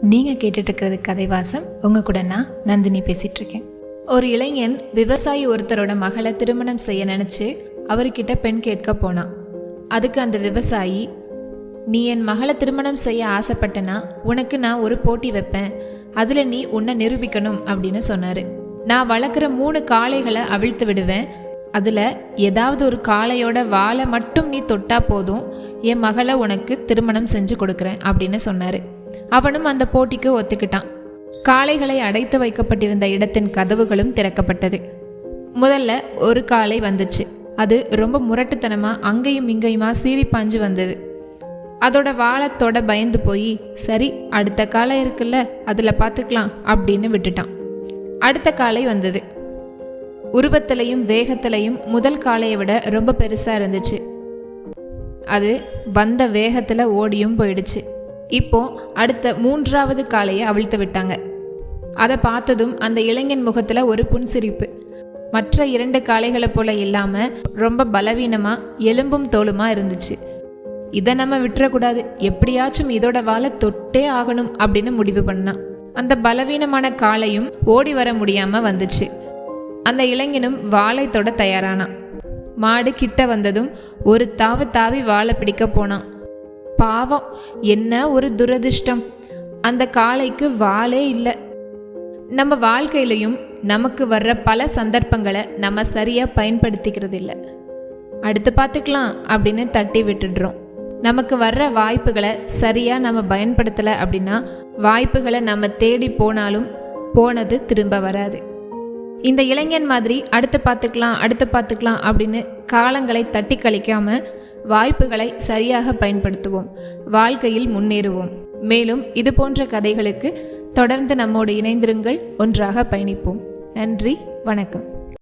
நீங்கள் கேட்டுட்டு இருக்கிறது கதைவாசம். உங்கள் கூட நான் நந்தினி பேசிகிட்ருக்கேன் ஒரு இளைஞன் விவசாயி ஒருத்தரோட மகளை திருமணம் செய்ய நினச்சி அவர்கிட்ட பெண் கேட்க போனான். அதுக்கு அந்த விவசாயி நீ என் மகளை திருமணம் செய்ய ஆசைப்பட்டனா? உனக்கு நான் ஒரு போட்டி வைப்பேன். அதில் நீ உன்னை நிரூபிக்கணும் அப்படின்னு சொன்னார். நான் வளர்க்குற மூணு காளைகளை அவிழ்த்து விடுவேன். அதில் ஏதாவது ஒரு காளையோட வாழை மட்டும் நீ தொட்டா போதும். என் மகளை உனக்கு திருமணம் செஞ்சு கொடுக்குறேன் அப்படின்னு சொன்னார். அவனும் அந்த போட்டிக்கு ஒத்துக்கிட்டான். காளைகளை அடைத்து வைக்கப்பட்டிருந்த இடத்தின் கதவுகளும் திறக்கப்பட்டது. முதல்ல ஒரு காளை வந்துச்சு. அது ரொம்ப முரட்டுத்தனமாக அங்கேயும் இங்கேயுமா சீறி பாஞ்சு வந்தது. அதோட வாழத்தோட பயந்து போய் சரி அடுத்த காலை இருக்குல்ல அதில் பார்த்துக்கலாம் அப்படின்னு விட்டுட்டான். அடுத்த காலை வந்தது. உருவத்திலையும் வேகத்திலையும் முதல் காளையை விட ரொம்ப பெருசாக இருந்துச்சு. அது வந்த வேகத்தில் ஓடியும் போயிடுச்சு. இப்போ அடுத்த மூன்றாவது காளையை அவிழ்த்து விட்டாங்க. அதை பார்த்ததும் அந்த இளைஞன் முகத்தில் ஒரு புன்சிரிப்பு. மற்ற இரண்டு காளைகளை போல இல்லாமல் ரொம்ப பலவீனமாக எலும்பும் தோலுமா இருந்துச்சு. இதை நம்ம விட்டுறக்கூடாது. எப்படியாச்சும் இதோட வாழை தொட்டே ஆகணும் அப்படின்னு முடிவு பண்ணான். அந்த பலவீனமான காளையும் ஓடி வர முடியாமல் வந்துச்சு. அந்த இளைஞனும் வாளை தொட தயாரானான். மாடு கிட்ட வந்ததும் ஒரு தாவு தாவி வாழை பிடிக்க போனான். பாவம். என்ன ஒரு துரதிர்ஷ்டம். அந்த காளைக்கு வாளே இல்லை. நம்ம வாழ்க்கையிலையும் நமக்கு வர்ற பல சந்தர்ப்பங்களை நம்ம சரியாக பயன்படுத்திக்கிறது இல்லை அடுத்து பார்த்துக்கலாம் அப்படின்னு தட்டி விட்டுடுறோம். நமக்கு வர்ற வாய்ப்புகளை சரியாக நம்ம பயன்படுத்தலை அப்படின்னா வாய்ப்புகளை நம்ம தேடி போனாலும் போனது திரும்ப வராது. இந்த இளைஞன் மாதிரி அடுத்து பார்த்துக்கலாம் அடுத்து பார்த்துக்கலாம் அப்படின்னு காலங்களை தட்டி கழிக்காமல் வாய்ப்புகளை சரியாக பயன்படுத்துவோம். வாழ்க்கையில் முன்னேறுவோம். மேலும் இது போன்ற கதைகளுக்கு தொடர்ந்து நம்மோடு இணைந்திருங்கள். ஒன்றாக பயணிப்போம். நன்றி. வணக்கம்.